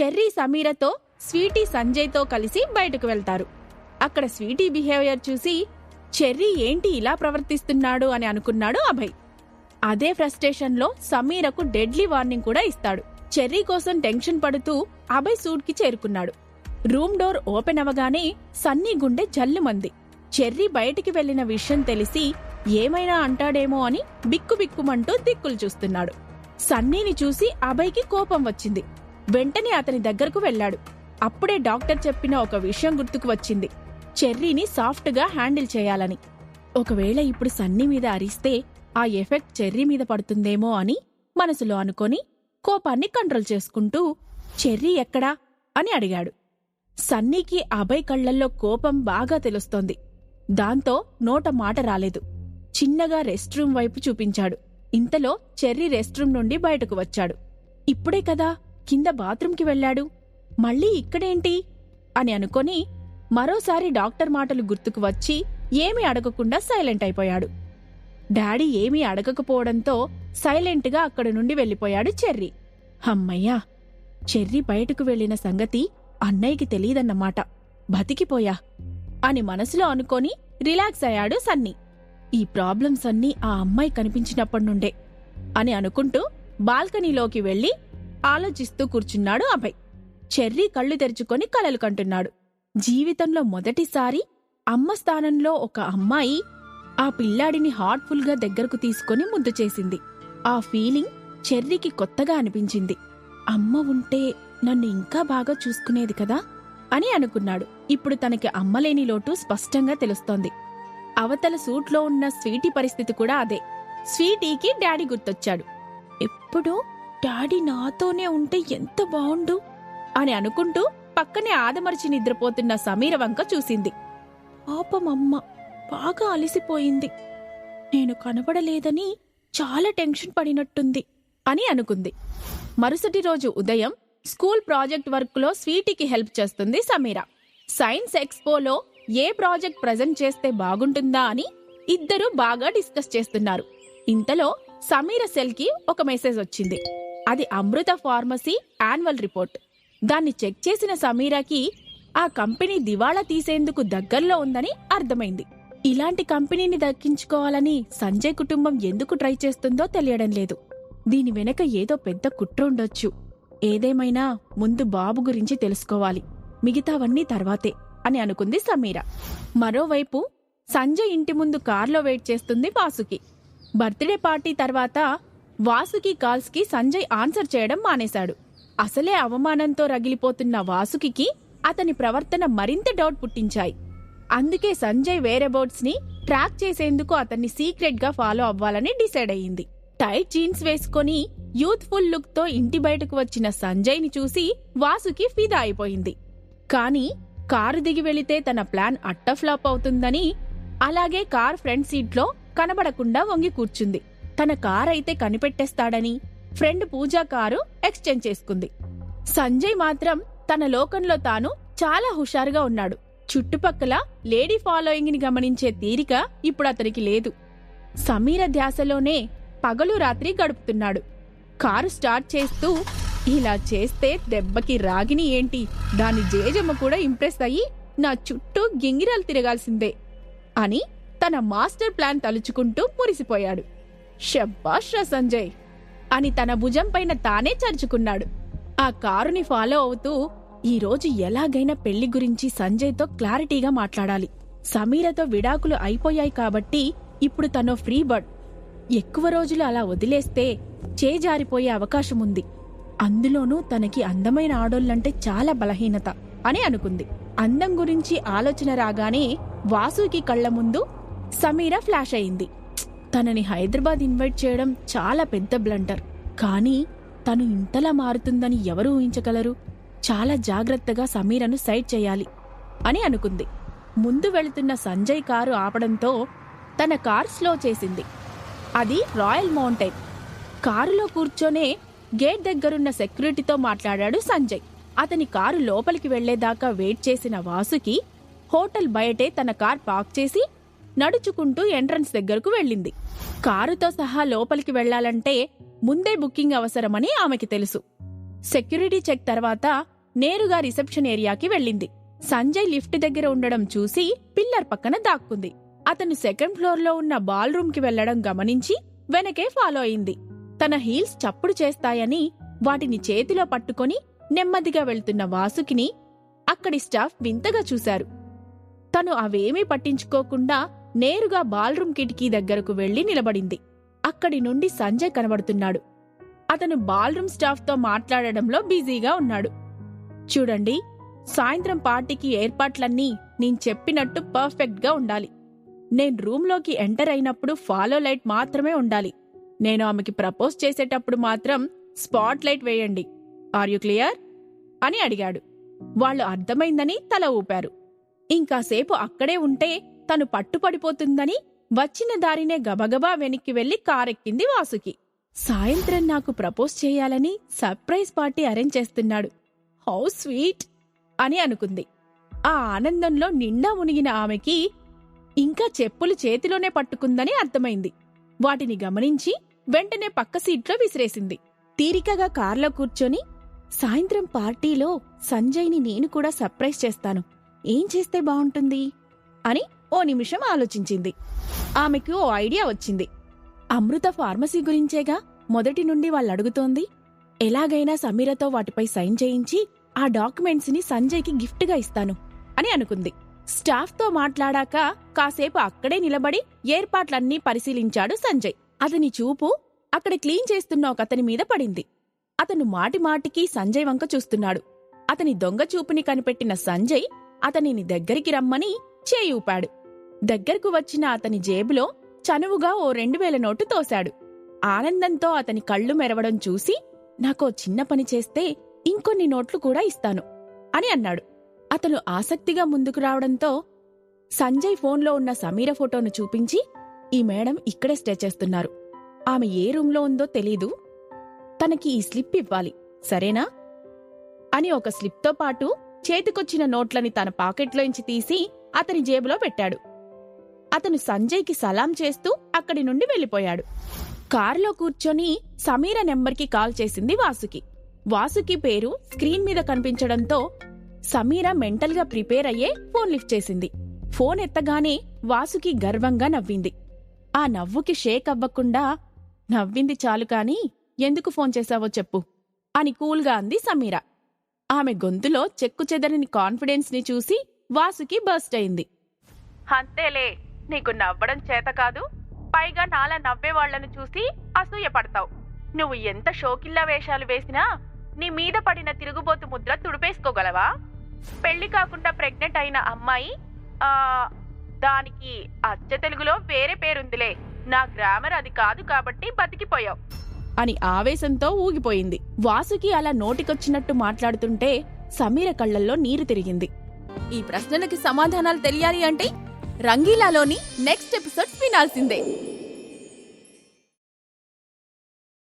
Cherry సమీరతో Sweety సంజయ్తో కలిసి బయటకు వెళ్తారు. అక్కడ స్వీటీ బిహేవియర్ చూసి చెర్రీ ఏంటి ఇలా ప్రవర్తిస్తున్నాడు? అని అనుకున్నాడు అభయ్. అదే ఫ్రస్ట్రేషన్లో సమీరకు డెడ్లీ వార్నింగ్ కూడా ఇస్తాడు. చెర్రీ కోసం టెన్షన్ పడుతూ అభయ్ సూట్కి చేరుకున్నాడు. రూమ్ డోర్ ఓపెన్ అవగానే సన్నీ గుండె జల్లుమంది. చెర్రీ బయటికి వెళ్ళిన విషయం తెలిసి ఏమైనా అంటాడేమో అని బిక్కుబిక్కుమంటూ దిక్కులు చూస్తున్నాడు. సన్నీని చూసి అభయ్కి కోపం వచ్చింది. వెంటనే అతని దగ్గరకు వెళ్ళాడు. అప్పుడే డాక్టర్ చెప్పిన ఒక విషయం గుర్తుకు వచ్చింది. చెర్రీని సాఫ్ట్గా హ్యాండిల్ చేయాలని. ఒకవేళ ఇప్పుడు సన్నీ మీద అరిస్తే ఆ ఎఫెక్ట్ చెర్రీ మీద పడుతుందేమో అని మనసులో అనుకొని కోపాన్ని కంట్రోల్ చేసుకుంటూ చెర్రీ ఎక్కడా అని అడిగాడు. సన్నీకి అభయ్ కళ్ళల్లో కోపం బాగా తెలుస్తోంది. దాంతో నోట మాట రాలేదు. చిన్నగా రెస్ట్ రూమ్ వైపు చూపించాడు. ఇంతలో చెర్రీ రెస్ట్ రూమ్ నుండి బయటకు వచ్చాడు. ఇప్పుడే కదా కింద బాత్రూంకి వెళ్ళాడు. మళ్ళీ ఇక్కడేంటి? అని అనుకొని మరోసారి డాక్టర్ మాటలు గుర్తుకు వచ్చి ఏమీ అడగకుండా సైలెంట్ అయిపోయాడు. డాడీ ఏమీ అడగకపోవడంతో సైలెంట్గా అక్కడి నుండి వెళ్ళిపోయాడు చెర్రీ. హమ్మయ్యా చెర్రీ బయటకు వెళ్ళిన సంగతి అన్నయ్యకి తెలియదన్నమాట. బతికిపోయా! అని మనసులో అనుకొని రిలాక్స్ అయ్యాడు సన్నీ. ఈ ప్రాబ్లమ్స్ అన్నీ ఆ అమ్మాయి కనిపించినప్పటి నుండే అని అనుకుంటూ బాల్కనీలోకి వెళ్ళి ఆలోచిస్తూ కూర్చున్నాడు అభయ్. చెర్రీ కళ్ళు తెరుచుకొని కలలు కంటున్నాడు. జీవితంలో మొదటిసారి అమ్మ స్థానంలో ఒక అమ్మాయి ఆ పిల్లాడిని హార్ట్ఫుల్గా దగ్గరకు తీసుకొని ముద్దు చేసింది. ఆ ఫీలింగ్ చెర్రీకి కొత్తగా అనిపించింది. అమ్మ ఉంటే నన్ను ఇంకా బాగా చూసుకునేది కదా? అని అనుకున్నాడు. ఇప్పుడు తనకి అమ్మలేని లోటు స్పష్టంగా తెలుస్తోంది. అవతల సూట్లో ఉన్న స్వీటీ పరిస్థితి కూడా అదే. స్వీటీకి డాడీ గుర్తొచ్చాడు. ఎప్పుడూ డాడీ నాతోనే ఉంటే ఎంత బావుండు? అని అనుకుంటూ పక్కనే ఆదమరిచి నిద్రపోతున్న సమీర వంక చూసింది. పాపమమ్మ బాగా అలసిపోయింది. నేను కనబడలేదని చాలా టెన్షన్ పడినట్టుంది అని అనుకుంది. మరుసటి రోజు ఉదయం స్కూల్ ప్రాజెక్ట్ వర్క్లో స్వీటీకి హెల్ప్ చేస్తుంది సమీర. సైన్స్ ఎక్స్పోలో ఏ ప్రాజెక్ట్ ప్రజెంట్ చేస్తే బాగుంటుందా అని ఇద్దరూ బాగా డిస్కస్ చేస్తున్నారు. ఇంతలో సమీర సెల్కి ఒక మెసేజ్ వచ్చింది. అది అమృత ఫార్మసీ యాన్యువల్ రిపోర్ట్. దాన్ని చెక్ చేసిన సమీరాకి ఆ కంపెనీ దివాళా తీసేందుకు దగ్గరలో ఉందని అర్థమైంది. ఇలాంటి కంపెనీని దక్కించుకోవాలని సంజయ్ కుటుంబం ఎందుకు ట్రై చేస్తుందో తెలియడం లేదు. దీని వెనక ఏదో పెద్ద కుట్ర ఉండొచ్చు. ఏదేమైనా ముందు బాబు గురించి తెలుసుకోవాలి. మిగతావన్నీ తర్వాతే అని అనుకుంది సమీర. మరోవైపు సంజయ్ ఇంటి ముందు కార్లో వెయిట్ చేస్తుంది వాసుకి. బర్త్డే పార్టీ తర్వాత వాసుకి కాల్స్కి సంజయ్ ఆన్సర్ చేయడం మానేశాడు. అసలే అవమానంతో రగిలిపోతున్న వాసుకి అతని ప్రవర్తన మరింత డౌట్ పుట్టించాయి. అందుకే సంజయ్ వేరబౌట్స్ని ట్రాక్ చేసేందుకు అతన్ని సీక్రెట్గా ఫాలో అవ్వాలని డిసైడ్ అయ్యింది. టైట్ జీన్స్ వేసుకొని యూత్ఫుల్ లుక్తో ఇంటి బయటకు వచ్చిన సంజయ్ని చూసి వాసుకి ఫిదా అయిపోయింది. కానీ కారు దిగి వెళితే తన ప్లాన్ అట్టఫ్లాప్ అవుతుందని అలాగే కార్ ఫ్రంట్ సీట్లో కనబడకుండా వంగి కూర్చుంది. తన కారైతే అయితే కనిపెట్టేస్తాడని ఫ్రెండ్ పూజా కారు ఎక్స్చేంజ్ చేసుకుంది. సంజయ్ మాత్రం తన లోకంలో తాను చాలా హుషారుగా ఉన్నాడు. చుట్టుపక్కల లేడీ ఫాలోయింగ్ని గమనించే తీరిక ఇప్పుడు అతనికి లేదు. సమీర ధ్యాసలోనే పగలు రాత్రి గడుపుతున్నాడు. కారు స్టార్ట్ చేస్తూ ఇలా చేస్తే దెబ్బకి రాగిని ఏంటి? దాని జేజమ్మ కూడా ఇంప్రెస్ అయ్యి నా చుట్టూ గింగిరాలు తిరగాల్సిందే అని తన మాస్టర్ ప్లాన్ తలుచుకుంటూ మురిసిపోయాడు. షబ్బాష్ రా సంజయ్. అని తన భుజం పైన తానే చరుచుకున్నాడు. ఆ కారుని ఫాలో అవుతూ ఈరోజు ఎలాగైనా పెళ్ళి గురించి సంజయ్తో క్లారిటీగా మాట్లాడాలి. సమీరతో విడాకులు అయిపోయాయి కాబట్టి ఇప్పుడు తనో ఫ్రీ బర్డ్. ఎక్కువ రోజులు అలా వదిలేస్తే చేజారిపోయే అవకాశం ఉంది. అందులోనూ తనకి అందమైన ఆడోళ్ళంటే చాలా బలహీనత అని అనుకుంది. అందం గురించి ఆలోచన రాగానే వాసుకి కళ్ళ ముందు సమీర ఫ్లాష్ అయింది. తనని హైదరాబాద్ ఇన్వైట్ చేయడం చాలా పెద్ద బ్లంటర్. కానీ తను ఇంతలా మారుతుందని ఎవరు ఊహించగలరు. చాలా జాగ్రత్తగా సమీరను సైడ్ చేయాలి అని అనుకుంది. ముందు వెళుతున్న సంజయ్ కారు ఆపడంతో తన కార్ స్లో చేసింది. అది రాయల్ మౌంటైన్. కారులో కూర్చొనే గేట్ దగ్గరున్న సెక్యూరిటీతో మాట్లాడాడు సంజయ్. అతని కారు లోపలికి వెళ్ళేదాకా వెయిట్ చేసిన వాసుకి హోటల్ బయటే తన కార్ పార్క్ చేసి నడుచుకుంటూ ఎంట్రన్స్ దగ్గరకు వెళ్ళింది. కారుతో సహా లోపలికి వెళ్ళాలంటే ముందే బుకింగ్ అవసరమని ఆమెకి తెలుసు. సెక్యూరిటీ చెక్ తర్వాత నేరుగా రిసెప్షన్ ఏరియాకి వెళ్ళింది. సంజయ్ లిఫ్ట్ దగ్గర ఉండడం చూసి పిల్లర్ పక్కన దాక్కుంది. అతను సెకండ్ ఫ్లోర్లో ఉన్న బాల్ రూమ్కి వెళ్ళడం గమనించి వెనకే ఫాలో అయింది. తన హీల్స్ చప్పుడు చేస్తాయని వాటిని చేతిలో పట్టుకొని నెమ్మదిగా వెళ్తున్న వాసుకిని అక్కడి స్టాఫ్ వింతగా చూశారు. తను అవేమీ పట్టించుకోకుండా నేరుగా బాల్రూమ్ కిటికీ దగ్గరకు వెళ్ళి నిలబడింది. అక్కడి నుండి సంజయ్ కనబడుతున్నాడు. అతను బాల్రూమ్ స్టాఫ్తో మాట్లాడడంలో బిజీగా ఉన్నాడు. చూడండి సాయంత్రం పార్టీకి ఏర్పాట్లన్నీ నేను చెప్పినట్టు పర్ఫెక్ట్గా ఉండాలి. నేను రూమ్లోకి ఎంటర్ అయినప్పుడు ఫాలో లైట్ మాత్రమే ఉండాలి. నేను ఆమెకి ప్రపోజ్ చేసేటప్పుడు మాత్రం స్పాట్ లైట్ వేయండి. Are you clear? అని అడిగాడు. వాళ్ళు అర్థమైందని తల ఊపారు. ఇంకాసేపు అక్కడే ఉంటే తను పట్టుపడిపోతుందని వచ్చిన దారినే గబగబా వెనక్కి వెళ్ళి కారెక్కింది వాసుకి. సాయంత్రం నాకు ప్రపోజ్ చేయాలని సర్ప్రైజ్ పార్టీ అరేంజ్ చేస్తున్నాడు. How sweet! అని అనుకుంది. ఆ ఆనందంలో నిండా మునిగిన ఆమెకి ఇంకా చెప్పులు చేతిలోనే పట్టుకుందని అర్థమైంది. వాటిని గమనించి వెంటనే పక్క సీట్లో విసిరేసింది. తీరికగా కార్లో కూర్చొని సాయంత్రం పార్టీలో సంజయ్ని నేను కూడా సర్ప్రైజ్ చేస్తాను. ఏం చేస్తే బాగుంటుంది? అని ఓ నిమిషం ఆలోచించింది. ఆమెకు ఓ ఐడియా వచ్చింది. అమృత ఫార్మసీ గురించేగా మొదటి నుండి వాళ్ళు అడుగుతోంది ఎలాగైనా సమీరతో వాటిపై సైన్ చేయించి ఆ డాక్యుమెంట్స్ని సంజయ్కి గిఫ్ట్గా ఇస్తాను అని అనుకుంది. స్టాఫ్తో మాట్లాడాక కాసేపు అక్కడే నిలబడి ఏర్పాట్లన్నీ పరిశీలించాడు సంజయ్. అతని చూపు అక్కడ క్లీన్ చేస్తున్న ఒక అతని మీద పడింది. అతను మాటి మాటికి సంజయ్ వంక చూస్తున్నాడు. అతని దొంగ చూపుని కనిపెట్టిన సంజయ్ అతనిని దగ్గరికి రమ్మని చేయి ఊపాడు దగ్గరకు వచ్చిన అతని జేబులో చనువుగా ఓ రెండు వేల నోటు తోశాడు. ఆనందంతో అతని కళ్ళు మెరవడం చూసి నాకో చిన్న పని చేస్తే ఇంకొన్ని నోట్లు కూడా ఇస్తాను అని అన్నాడు. అతను ఆసక్తిగా ముందుకు రావడంతో సంజయ్ ఫోన్లో ఉన్న సమీర ఫోటోను చూపించి ఈ మేడం ఇక్కడే స్టే చేస్తున్నారు. ఆమె ఏ రూంలో ఉందో తెలీదు. తనకి ఈ స్లిప్ ఇవ్వాలి. సరేనా? అని ఒక స్లిప్తో పాటు చేతికొచ్చిన నోట్లని తన పాకెట్లోంచి తీసి అతని జేబులో పెట్టాడు. అతను సంజయ్కి సలాం చేస్తూ అక్కడి నుండి వెళ్ళిపోయాడు. కారులో కూర్చొని సమీర నెంబర్కి కాల్ చేసింది వాసుకి. వాసుకి పేరు స్క్రీన్ మీద కనిపించడంతో సమీర మెంటల్గా ప్రిపేర్ అయ్యే ఫోన్ లిఫ్ట్ చేసింది. ఫోన్ ఎత్తగానే వాసుకి గర్వంగా నవ్వింది. ఆ నవ్వుకి షేక్ అవ్వకుండా నవ్వింది చాలు కాని ఎందుకు ఫోన్ చేశావో చెప్పు అని కూల్గా అంది సమీర. ఆమె గొంతులో చెక్కు చెదరని కాన్ఫిడెన్స్ని చూసి వాసుకి బర్స్ట్ అయింది. అంతేలే నీకు నవ్వడం చేత కాదు పైగా నాలా నవ్వే వాళ్ళను చూసి అసూయ పడతావు నువ్వు ఎంత షోకిల్లా వేషాలు వేసినా నీ మీద పడిన తిరుగుబోతు ముద్ర తుడిపేసుకోగలవా? పెళ్ళి కాకుండా ప్రెగ్నెంట్ అయిన అమ్మాయి ఆ దానికి అచ్చ తెలుగులో వేరే పేరుందిలే. నా గ్రామర్ అది కాదు కాబట్టి బతికిపోయావు. అని ఆవేశంతో ఊగిపోయింది. వాసుకి అలా నోటికొచ్చినట్టు మాట్లాడుతుంటే సమీర కళ్ళల్లో నీరు తిరిగింది. ఈ ప్రశ్నలకి సమాధానాలు తెలియాలి అంటే రంగీలాలోని నెక్స్ట్ ఎపిసోడ్ వినాల్సిందే.